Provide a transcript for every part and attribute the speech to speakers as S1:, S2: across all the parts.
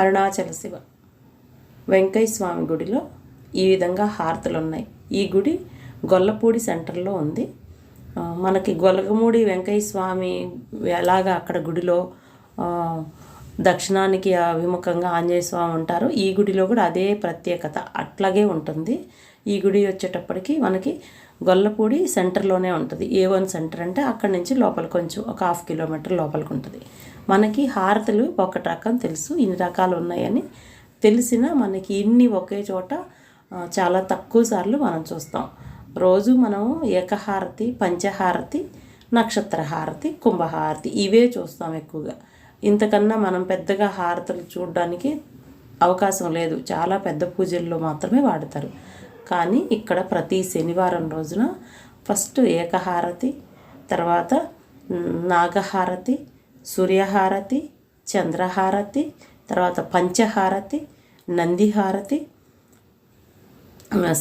S1: అరుణాచల శివ. వెంకయ్య స్వామి గుడిలో ఈ విధంగా హారతులు ఉన్నాయి ఈ గుడి గొల్లపూడి సెంటర్లో ఉంది. మనకి గొలగమూడి వెంకయ్య స్వామి ఎలాగా అక్కడ గుడిలో దక్షిణానికి అభిముఖంగా ఆంజనేయ స్వామి ఉంటారు. ఈ గుడిలో కూడా అదే ప్రత్యేకత అట్లాగే ఉంటుంది. ఈ గుడి వచ్చేటప్పటికి మనకి గొల్లపూడి సెంటర్లోనే ఉంటుంది. ఏ వన్ సెంటర్ అంటే అక్కడి నుంచి లోపల కొంచెం ఒక హాఫ్ కిలోమీటర్ లోపలికి ఉంటుంది. మనకి హారతులు ఒక రకం తెలుసు ఇన్ని రకాలు ఉన్నాయని. తెలిసిన మనకి ఇన్ని ఒకే చోట చాలా తక్కువ సార్లు మనం చూస్తాం. రోజు మనం ఏకహారతి పంచహారతి నక్షత్ర హారతి కుంభహారతి ఇవే చూస్తాం ఎక్కువగా. ఇంతకన్నా మనం పెద్దగా హారతులు చూడడానికి అవకాశం లేదు. చాలా పెద్ద పూజల్లో మాత్రమే వాడతారు. కానీ ఇక్కడ ప్రతి శనివారం రోజున ఫస్ట్ ఏకహారతి తర్వాత నాగహారతి సూర్యహారతి చంద్రహారతి తర్వాత పంచహారతి నందిహారతి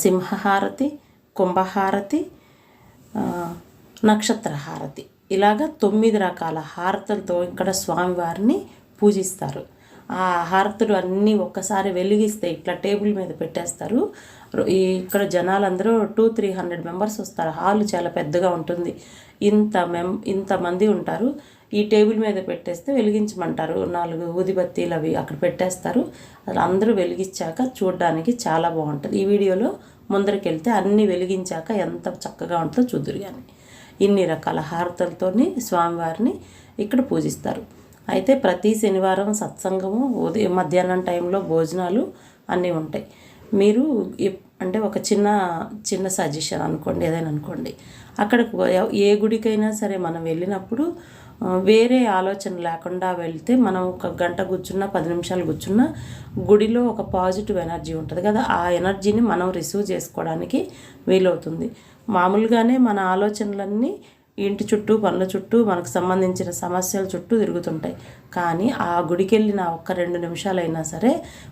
S1: సింహహారతి కుంభహారతి నక్షత్రహారతి. నక్షత్ర హారతి ఇలాగ తొమ్మిది రకాల హారతులతో ఇక్కడ స్వామివారిని పూజిస్తారు. ఆ హారతులు అన్నీ ఒక్కసారి వెలిగిస్తే ఇట్లా టేబుల్ మీద పెట్టేస్తారు. ఇక్కడ జనాలందరూ టూ త్రీ హండ్రెడ్ మెంబర్స్ వస్తారు. హాల్ చాలా పెద్దగా ఉంటుంది. ఇంత మెం ఇంతమంది ఉంటారు. ఈ టేబుల్ మీద పెట్టేస్తే వెలిగించమంటారు. నాలుగు ఊదిబత్తీలు అవి అక్కడ పెట్టేస్తారు. అసలు అందరూ వెలిగించాక చూడడానికి చాలా బాగుంటుంది. ఈ వీడియోలో ముందరికి వెళ్తే అన్నీ వెలిగించాక ఎంత చక్కగా ఉంటుందో చూద్దరు కానీ ఇన్ని రకాల హారతలతోని స్వామివారిని ఇక్కడ పూజిస్తారు. అయితే ప్రతి శనివారం సత్సంగము ఉదయం మధ్యాహ్నం టైంలో భోజనాలు అన్నీ ఉంటాయి. మీరు అంటే ఒక చిన్న చిన్న సజెషన్ అనుకోండి ఏదైనా అనుకోండి. అక్కడ ఏ గుడికైనా సరే మనం వెళ్ళినప్పుడు వేరే ఆలోచన లేకుండా వెళ్తే మనం ఒక గంట కూర్చున్నా పది నిమిషాలు కూర్చున్నా గుడిలో ఒక పాజిటివ్ ఎనర్జీ ఉంటుంది కదా ఆ ఎనర్జీని మనం రిసీవ్ చేసుకోవడానికి వీలవుతుంది. మామూలుగానే మన ఆలోచనలన్నీ ఇంటి చుట్టూ పనుల చుట్టూ మనకు సంబంధించిన సమస్యల చుట్టూ తిరుగుతుంటాయి. కానీ ఆ గుడికి వెళ్ళిన ఒక్క రెండు నిమిషాలైనా సరే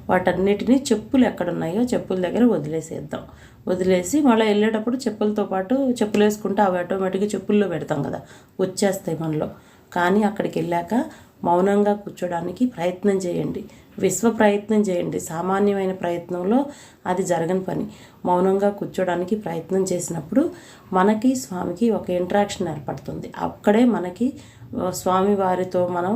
S1: వాటన్నిటినీ చెప్పులు ఎక్కడున్నాయో చెప్పుల దగ్గర వదిలేసేద్దాం. వదిలేసి మళ్ళీ వెళ్ళేటప్పుడు చెప్పులతో పాటు చెప్పులు వేసుకుంటే అవి ఆటోమేటిక్గా చెప్పుల్లో పెడతాం కదా వచ్చేస్తాయి మనలో. కానీ అక్కడికి వెళ్ళాక మౌనంగా కూర్చోడానికి ప్రయత్నం చేయండి. విశ్వ ప్రయత్నం చేయండి. సామాన్యమైన ప్రయత్నంలో అది జరగని పని. మౌనంగా కూర్చోడానికి ప్రయత్నం చేసినప్పుడు మనకి స్వామికి ఒక ఇంట్రాక్షన్ ఏర్పడుతుంది. అక్కడే మనకి స్వామి వారితో మనం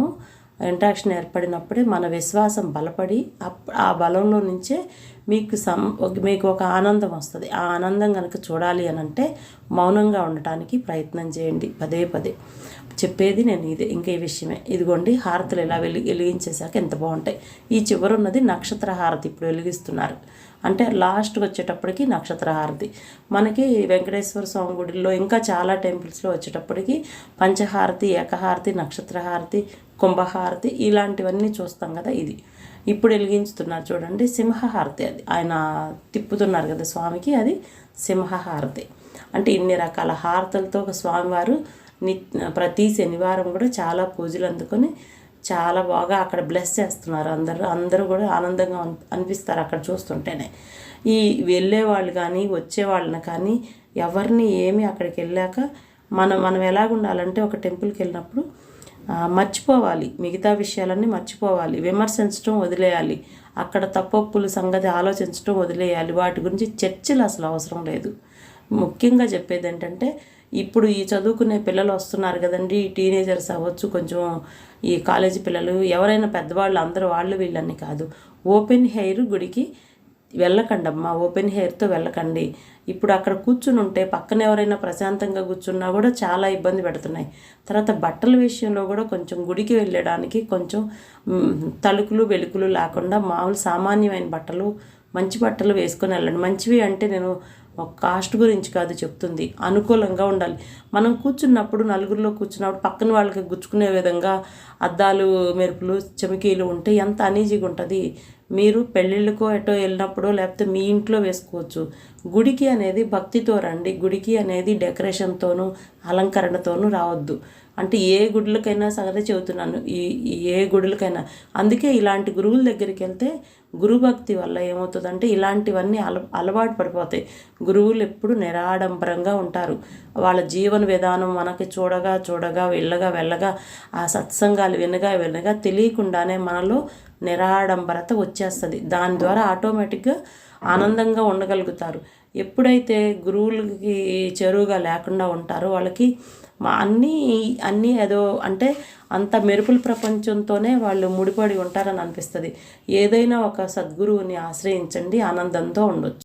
S1: ఇంట్రాక్షన్ ఏర్పడినప్పుడే మన విశ్వాసం బలపడి అప్ ఆ బలంలో నుంచే మీకు సం ఒక- మీకు ఒక ఆనందం వస్తుంది. ఆ ఆనందం కనుక చూడాలి అని అంటే మౌనంగా ఉండటానికి ప్రయత్నం చేయండి. పదే పదే. చెప్పేది నేను ఇదే. ఇంకా ఈ విషయమే. ఇదిగోండి హారతులు ఇలా వెలి వెలిగించేశాక ఎంత బాగుంటాయి. ఈ చివరున్నది నక్షత్ర హారతి. ఇప్పుడు వెలిగిస్తున్నారు. అంటే లాస్ట్కి వచ్చేటప్పటికి నక్షత్ర హారతి. మనకి వెంకటేశ్వర స్వామి గుడిలో ఇంకా చాలా టెంపుల్స్లో వచ్చేటప్పటికి పంచహారతి ఏకహారతి నక్షత్ర హారతి కుంభహారతి ఇలాంటివన్నీ చూస్తాం కదా ఇది. ఇప్పుడు వెలిగించుతున్నారు చూడండి సింహహారతి అది. ఆయన తిప్పుతున్నారు కదా స్వామికి అది సింహహారతి. అంటే ఇన్ని రకాల హారతులతో ఒక స్వామివారు ని ప్రతి శనివారం కూడా చాలా పూజలు అందుకొని చాలా బాగా అక్కడ బ్లెస్ చేస్తున్నారు. అందరూ అందరూ కూడా ఆనందంగా అనిపిస్తారు అక్కడ చూస్తుంటేనే. ఈ వెళ్ళే వాళ్ళు కానీ వచ్చే వాళ్ళని కానీ ఎవరిని ఏమి అక్కడికి వెళ్ళాక మనం మనం ఎలాగుండాలంటే ఒక టెంపుల్కి వెళ్ళినప్పుడు మర్చిపోవాలి. మిగతా విషయాలన్నీ మర్చిపోవాలి. విమర్శించడం వదిలేయాలి. అక్కడ తప్పొప్పుల సంగతి ఆలోచించడం వదిలేయాలి. వాటి గురించి చర్చలు అసలు అవసరం లేదు. ముఖ్యంగా చెప్పేది ఏంటంటే ఇప్పుడు ఈ చదువుకునే పిల్లలు వస్తున్నారు కదండి. టీనేజర్స్ అవ్వచ్చు కొంచెం ఈ కాలేజీ పిల్లలు ఎవరైనా పెద్దవాళ్ళు అందరూ వాళ్ళు వీళ్ళని కాదు. ఓపెన్ హెయిర్ గుడికి వెళ్ళకండి అమ్మా ఓపెన్ హెయిర్తో వెళ్ళకండి. ఇప్పుడు అక్కడ కూర్చుని ఉంటే పక్కన ఎవరైనా ప్రశాంతంగా కూర్చున్నా కూడా చాలా ఇబ్బంది పెడుతున్నాయి. తర్వాత బట్టల విషయంలో కూడా కొంచెం గుడికి వెళ్ళడానికి కొంచెం తలుకులు వెలుకులు లేకుండా మామూలు సామాన్యమైన బట్టలు మంచి బట్టలు వేసుకొని వెళ్ళండి. మంచివి అంటే నేను కాస్ట్ గురించి కాదు చెప్తుంది. అనుకూలంగా ఉండాలి. మనం కూర్చున్నప్పుడు నలుగురిలో కూర్చున్నప్పుడు పక్కన వాళ్ళకి గుచ్చుకునే విధంగా అద్దాలు మెరుపులు చెమికీలు ఉంటే ఎంత అనీజీగా ఉంటుంది. మీరు పెళ్ళిళ్ళకో ఎటో వెళ్ళినప్పుడో లేకపోతే మీ ఇంట్లో వేసుకోవచ్చు. గుడికి అనేది భక్తితో రండి. గుడికి అనేది డెకరేషన్తోనూ అలంకరణతోనూ రావద్దు. అంటే ఏ గుడులకైనా సరే చెబుతున్నాను. ఈ ఈ ఏ గుడులకైనా. అందుకే ఇలాంటి గురువుల దగ్గరికి వెళ్తే గురుభక్తి వల్ల ఏమవుతుందంటే ఇలాంటివన్నీ అల అలవాటు పడిపోతాయి. గురువులు ఎప్పుడు నిరాడంబరంగా ఉంటారు. వాళ్ళ జీవన విధానం మనకి చూడగా చూడగా వెళ్ళగా వెళ్ళగా ఆ సత్సంగాలు వినగా వినగా తెలియకుండానే మనలో నిరాడంబరత వచ్చేస్తుంది. దాని ద్వారా ఆటోమేటిక్గా ఆనందంగా ఉండగలుగుతారు. ఎప్పుడైతే గురువులకి చెరువుగా లేకుండా ఉంటారో వాళ్ళకి మా అన్నీ అన్నీ ఏదో అంటే అంత మెరుపుల ప్రపంచంతోనే వాళ్ళు ముడిపడి ఉంటారని అనిపిస్తుంది. ఏదైనా ఒక సద్గురువుని ఆశ్రయించండి ఆనందంతో ఉండొచ్చు.